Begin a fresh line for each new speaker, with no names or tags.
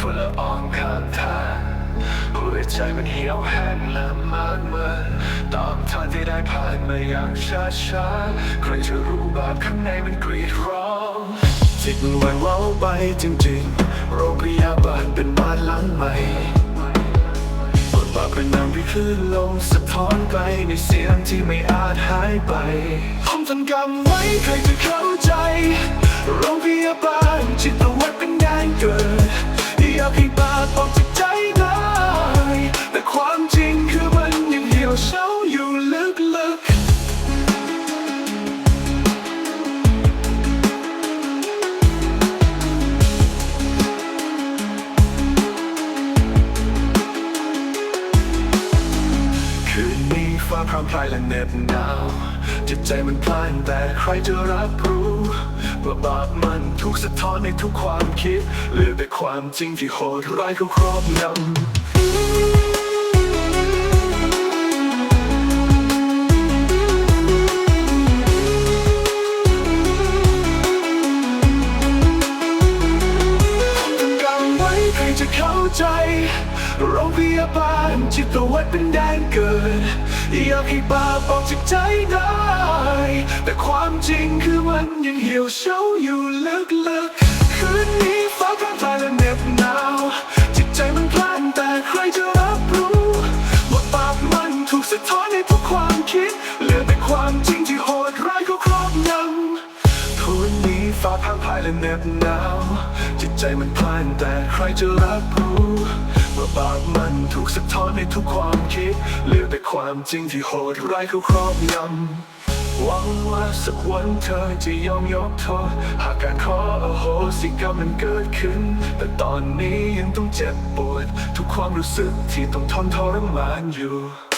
ฝุ่นละอองข้างทางหัวใจมันเหี่ยวแห้งและมันเมื่อตามทางที่ได้ผ่านมาอย่างช้าช้าใครจะรู้บาปข้างในมันกรีดร้องจิตมันไหวเว้าไปจริงๆโรงพยาบาลเป็นบ้านหลังใหม่บทบาทเป็นน้ำที่คลื่นลมสะท้อนไปในเสียงที่ไม่อาจหายไปผมจำกำไว้ใครจะเข้าใจโรงพยาบาล ยังเหี่ยวเฉาอยู่ลึกๆคืนนี้ฟ้าพรำพรายและเหน็บหนาว จิตใจมันพลานแต่ใครจะรับรู้ว่าบาปมันทุกสะท้อนในทุกความคิดเหลือแต่ความจริงที่โหดร้ายเขาครอบงำ เข้าใจโรงพยาบาลจิตเวชเป็นแดนเกิด อยากให้บาปออกจากใจได้ แต่ความจริงคือมันยังเหี่ยวเฉาอยู่ลึกๆ คืนนี้ฟ้าพรางพรายและเหน็บหนาว จิตใจมันพลันแต่ใครจะรับรู้ว่าบาปมันถูกสะท้อนในทุกความคิดเหลือ ฟ้าพังพายและเหน็บหนาว จิตใจมันพลานแต่ใครจะรับรู้ว่าบาปมันถูกสะท้อนในทุกความคิดเหลือแต่ความจริงที่โหดร้ายเขาครอบงำหวังว่าสักวันเธอจะยอมยกโทษหากการขออโหสิกรรมมันเกิดขึ้น แต่ตอนนี้ยังต้องเจ็บปวด ทุกความรู้สึกที่ต้องทนทรมานอยู่